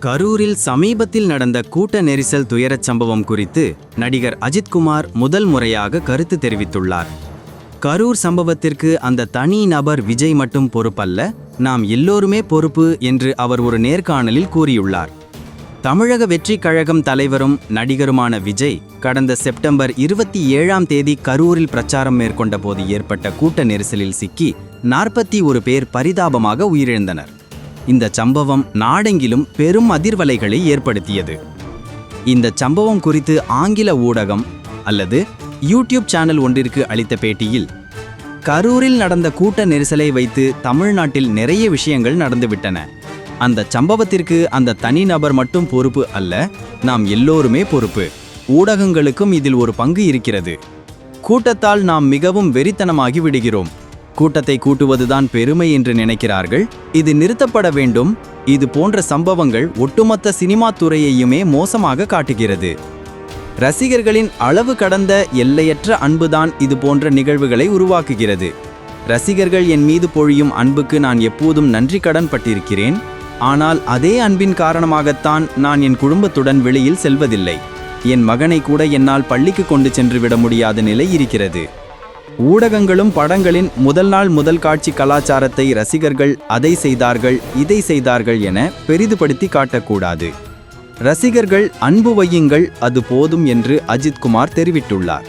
கரூரில் சமீபத்தில் நடந்த கூட்ட நெரிசல் துயரச் சம்பவம் குறித்து நடிகர் அஜித்குமார் முதல் முறையாக கருத்து தெரிவித்துள்ளார். கரூர் சம்பவத்திற்கு அந்த தனி நபர் விஜய் மட்டும் பொறுப்பல்ல நாம் எல்லோருமே பொறுப்பு என்று அவர் ஒரு நேர்காணலில் கூறியுள்ளார். தமிழக வெற்றிக் கழகம் தலைவரும் நடிகருமான விஜய் கடந்த செப்டம்பர் இருபத்தி ஏழாம் தேதி கரூரில் பிரச்சாரம் மேற்கொண்ட போது ஏற்பட்ட கூட்ட நெரிசலில் சிக்கி நாற்பத்தி ஒரு பேர் பரிதாபமாக உயிரிழந்தனர். இந்த சம்பவம் நாடெங்கிலும் பெரும் அதிர்வலைகளை ஏற்படுத்தியது. இந்த சம்பவம் குறித்து ஆங்கில ஊடகம் அல்லது யூடியூப் சேனல் ஒன்றிற்கு அளித்த பேட்டியில் கரூரில் நடந்த கூட்ட நெரிசலை வைத்து தமிழ்நாட்டில் நிறைய விஷயங்கள் நடந்துவிட்டன. அந்த சம்பவத்திற்கு அந்த தனிநபர் மட்டும் பொறுப்பு அல்ல நாம் எல்லோருமே பொறுப்பு. ஊடகங்களுக்கும் இதில் ஒரு பங்கு இருக்கிறது. கூட்டத்தால் நாம் மிகவும் வெறித்தனமாகி விடுகிறோம். கூட்டத்தை கூட்டுவதுதான் பெருமை என்று நினைக்கிறார்கள். இது நிறுத்தப்பட வேண்டும். இது போன்ற சம்பவங்கள் ஒட்டுமொத்த சினிமா துறையையுமே மோசமாக காட்டுகிறது. ரசிகர்களின் அளவு கடந்த எல்லையற்ற அன்புதான் இது போன்ற நிகழ்வுகளை உருவாக்குகிறது. ரசிகர்கள் என் மீது பொழியும் அன்புக்கு நான் எப்போதும் நன்றி கடன் பட்டிருக்கிறேன். ஆனால் அதே அன்பின் காரணமாகத்தான் நான் என் குடும்பத்துடன் வெளியில் செல்வதில்லை. என் மகனை கூட என்னால் பள்ளிக்கு கொண்டு சென்று விட முடியாத நிலை இருக்கிறது. ஊடகங்களும் படங்களின் முதல் நாள் முதல் காட்சி கலாச்சாரத்தை ரசிகர்கள் அதை செய்தார்கள் இதை செய்தார்கள் என பெரிதுபடுத்தி காட்டக்கூடாது. ரசிகர்கள் அன்பு வையுங்கள் அது போதும் என்று அஜித்குமார் தெரிவித்துள்ளார்.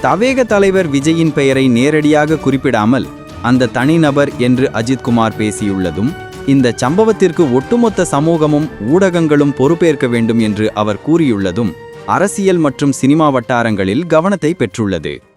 தவேக தலைவர் விஜயின் பெயரை நேரடியாக குறிப்பிடாமல் அந்த தனிநபர் என்று அஜித்குமார் பேசியுள்ளதும் இந்த சம்பவத்திற்கு ஒட்டுமொத்த சமூகமும் ஊடகங்களும் பொறுப்பேற்க வேண்டும் என்று அவர் கூறியுள்ளதும் அரசியல் மற்றும் சினிமா வட்டாரங்களில் கவனத்தை பெற்றுள்ளது.